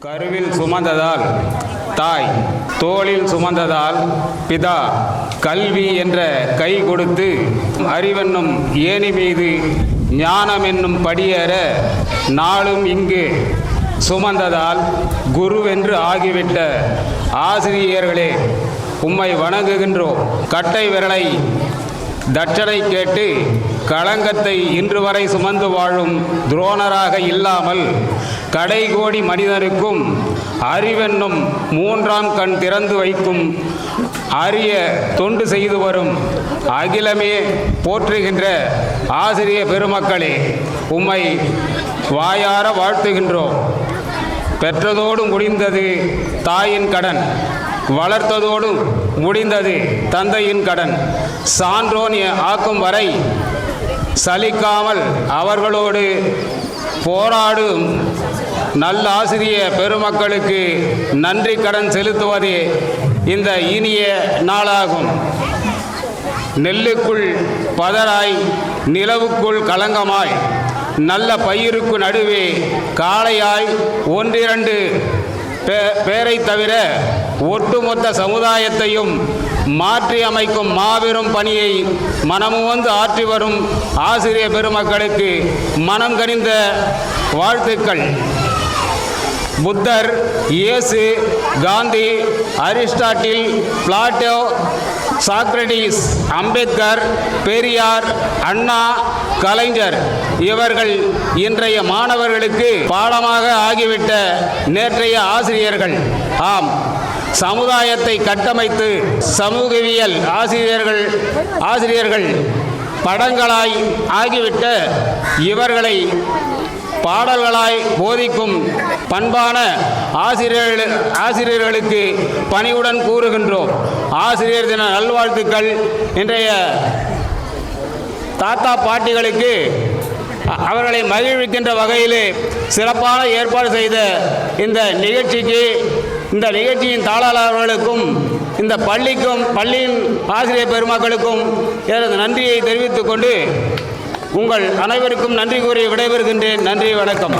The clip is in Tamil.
கருவில் சுமந்ததால் தாய் தோளில் சுமந்ததால் பிதா கல்வி என்ற கை கொடுத்து அறிவென்னும் ஏணி மீது ஞானம் என்னும் படியேற நாளும் இங்கு சுமந்ததால் குருவென்று ஆகிவிட்ட ஆசிரியர்களே உம்மை வணங்குகின்றோம். கட்டை விரலை தட்சணை கேட்டு களங்கத்தை இன்று வரை சுமந்து வாழும் துரோணராக இல்லாமல் கடைகோடி மனிதனுக்கும் அறிவென்னும் மூன்றாம் கண் திறந்து வைக்கும் அரிய தொண்டு செய்து வரும் அகிலமே போற்றுகின்ற ஆசிரிய பெருமக்களே உம்மை வாயார வாழ்த்துகின்றோம். பெற்றதோடு முடிந்தது தாயின் கடன் வளர்த்ததோடு முடிந்தது தந்தையின் கடன். சான்றோன் ஆக்கும் வரை சலிக்காமல் அவர்களோடு போராடும் நல்ல ஆசிரிய பெருமக்களுக்கு நன்றி கடன் செலுத்துவதே இந்த இனிய நாளாகும். நெல்லுக்குள் பதராய் நிலவுக்குள் களங்கமாய் நல்ல பயிருக்கு நடுவே காளையாய் ஒன்றிரண்டு பே- பேரை தவிர ஒட்டுமொத்த சமுதாயத்தையும் மாற்றி அமைக்கும் மாபெரும் பணியை மனமுவந்து ஆற்றி வரும் ஆசிரிய பெருமக்களுக்கு மனம் கனிந்த வாழ்த்துக்கள். புத்தர் இயேசு Gandhi Aristotle Plato Socrates Ambedkar Periyar Anna Kalaignar இவர்கள் இன்றைய மாணவர்களுக்கு பாடமாக ஆகிவிட்ட நேற்றைய ஆசிரியர்கள். ஆம். சமுதாயத்தை கட்டமைத்து சமூகவியல் ஆசிரியர்கள் ஆசிரியர்கள் படங்களாய் ஆகிவிட்ட இவர்களை பாடல்களாய் போதிக்கும் பண்பான ஆசிரியர்கள் ஆசிரியர்களுக்கு பணிவுடன் கூறுகின்றோம். ஆசிரியர் தின நல்வாழ்த்துக்கள். இன்றைய தாத்தா பாட்டிகளுக்கு அவர்களை மகிழ்விக்கின்ற வகையிலே சிறப்பான ஏற்பாடு செய்த இந்த நிகழ்ச்சிக்கு இந்த நிகழ்ச்சியின் தாளாளர்களுக்கும் இந்த பள்ளிக்கும் பள்ளியின் ஆசிரியர் பெருமக்களுக்கும் எனது நன்றியை தெரிவித்துக் கொண்டு உங்கள் அனைவருக்கும் நன்றி கூறி விடைபெறுகின்றேன். நன்றி வணக்கம்.